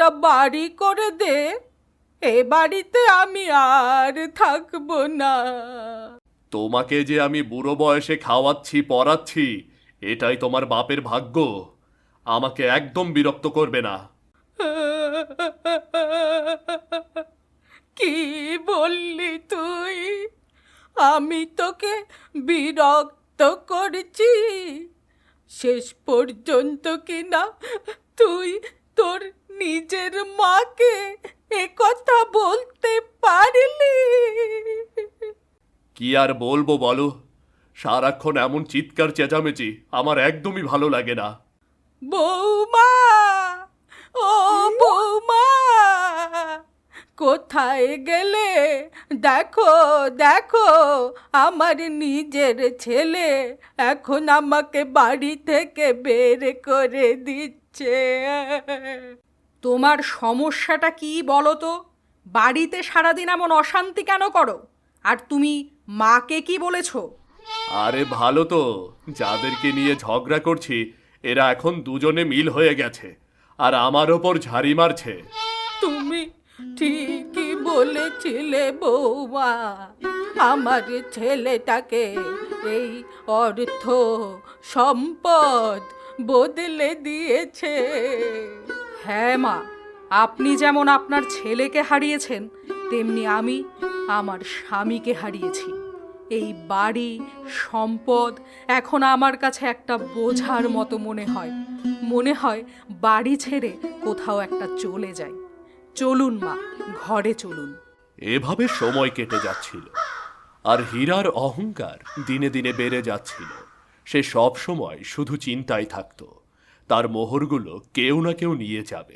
একটা বাড়ি করে দে এ বাড়িতে আমি আর থাকব না। তোমাকে যে আমি বুড়ো বয়সে খাওয়াচ্ছি পড়াচ্ছি এটাই তোমার বাপের ভাগ্য। আমাকে একদম বিরক্ত করবে না। কি বললি তুই? আমি তোকে বিরক্ত করছি। শেষ পর্যন্ত কি না তুই তোর নিজের মাকে এ কথা বলতে পারলি। কি আর বলব বলো? সারাক্ষণ এমন চিৎকার চেঁচামেচি আমার একদমই ভালো লাগে না। বৌমা ও বৌমা কোথায় গেলে? দেখো দেখো আমার নিজের ছেলে এখন আমাকে বাড়ি থেকে বের করে দিচ্ছে। তোমার সমস্যাটা কি বলো তো? বাড়িতে সারাদিন এমন অশান্তি কেন করো? আর তুমি মাকে কি বলেছ? আরে ভালো তো যাদেরকে নিয়ে ঝগড়া করছি এরা এখন দুজনে মিল হয়ে গেছে আর আমার ওপর ঝাড়ি মারছে। তুমি ঠিকই বলেছিলে বৌমা আমার ছেলেটাকে এই অর্থ সম্পদ বদলে দিয়েছে। হ্যাঁ মা, আপনি যেমন আপনার ছেলেকে হারিয়েছেন, তেমনি আমি আমার স্বামীকে হারিয়েছি। এই বাড়ি, সম্পদ এখন আমার কাছে একটা বোঝার মতো মনে হয়। মনে হয় বাড়ি ছেড়ে কোথাও একটা চলে যাই। চলুন মা, ঘরে চলুন। এভাবে সময় কেটে যাচ্ছিল। আর হীরার অহংকার দিনে দিনে বেড়ে যাচ্ছিল। সে সব সময় শুধু চিন্তায় থাকতো। তার মোহরগুলো কেউ না কেউ নিয়ে যাবে।